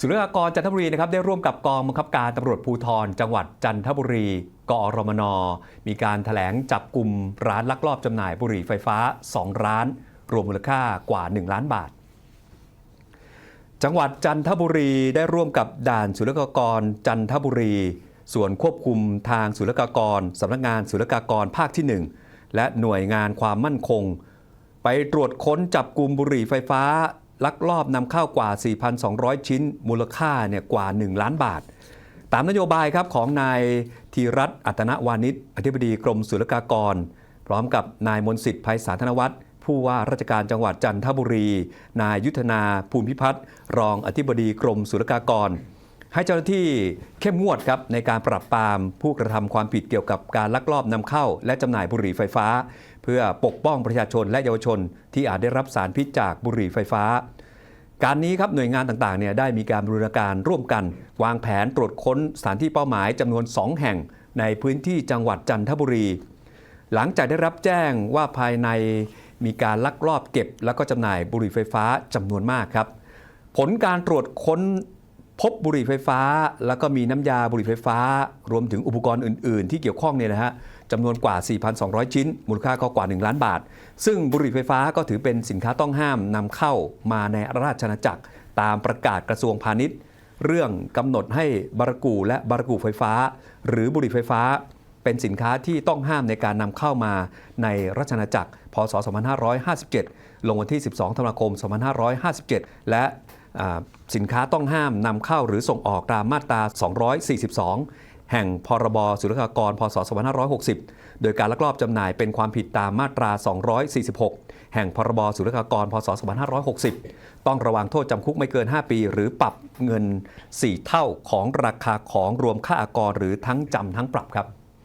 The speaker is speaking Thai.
ศุลกากรจันทบุรีนะครับได้ร่วมกับกองบังคับการตำรวจภูธรจังหวัดจันทบุรี กอรมน มีการแถลงจับกลุ่มร้านลักลอบจำหน่ายบุหรี่ไฟฟ้า 2 ร้าน รวมมูลค่ากว่า 1 ล้านบาท จังหวัดจันทบุรีได้ร่วมกับด่านศุลกากรจันทบุรี ส่วนควบคุมทางศุลกากรสำนักงานศุลกากรภาคที่ 1 และหน่วยงานความมั่นคง ไปตรวจค้นจับกลุ่มบุหรี่ไฟฟ้า ลักลอบนำเข้ากว่า 4,200 ชิ้น มูลค่าเนี่ยกว่า 1 ล้านบาท ตามนโยบายครับของนายธีรัตน์อัตนวานิชอธิบดีกรมศุลกากร พร้อมกับนายมนสิทธิ์ภัยสาธนวัฒน์ผู้ว่าราชการจังหวัดจันทบุรี นายยุทธนาภูมิพิพัฒน์รองอธิบดีกรมศุลกากร ให้เจ้าหน้าที่เข้มงวดครับในการปรับปรามผู้กระทำความผิดเกี่ยวกับการลักลอบนำเข้า และจำหน่ายบุหรี่ไฟฟ้า เพื่อปกป้องประชาชนและเยาวชน ที่อาจได้รับสารพิษจากบุหรี่ไฟฟ้า การนี้ครับหน่วยงานต่างๆเนี่ยได้มีการบรูรณาการร่วมกัน วางแผนตรวจค้นสถานที่เป้าหมายจำนวน 2 แห่งในพื้นที่จังหวัดจันทบุรี หลังจากได้รับแจ้งว่าภายในมีการลักลอบเก็บ แล้วก็จำหน่ายบุหรี่ไฟฟ้าจำนวนมากครับ ผลการตรวจค้น พบบุหรี่ไฟฟ้า แล้วก็มีน้ำยาบุหรี่ไฟฟ้า รวมถึงอุปกรณ์อื่น ๆ ที่เกี่ยวข้องเนี่ยนะฮะจำนวนกว่า 4,200 ชิ้น มูลค่าก็กว่า 1 ล้านบาท ซึ่งบุหรี่ไฟฟ้าก็ถือเป็นสินค้าต้องห้ามนำเข้ามาในราชอาณาจักร ตามประกาศกระทรวงพาณิชย์ เรื่องกำหนดให้บารกูและบารกูไฟฟ้า หรือบุหรี่ไฟฟ้า เป็นสินค้าที่ต้องห้ามในการนำเข้ามาในราชอาณาจักร พศ 2557 ลงวันที่ 12 ธันวาคม 2557 และ สินค้าต้องห้ามนำเข้าหรือส่งออกตามมาตรา 242 แห่งพรบศุลกากร พศ 2560 โดยการลักลอบจำหน่ายเป็นความผิดตามมาตรา 246 แห่งพรบศุลกากร พศ 2560 ต้องระวังโทษจำคุกไม่เกิน 5 ปี หรือปรับเงิน 4 เท่าของราคาของรวมค่าอากรหรือทั้งจำทั้งปรับครับ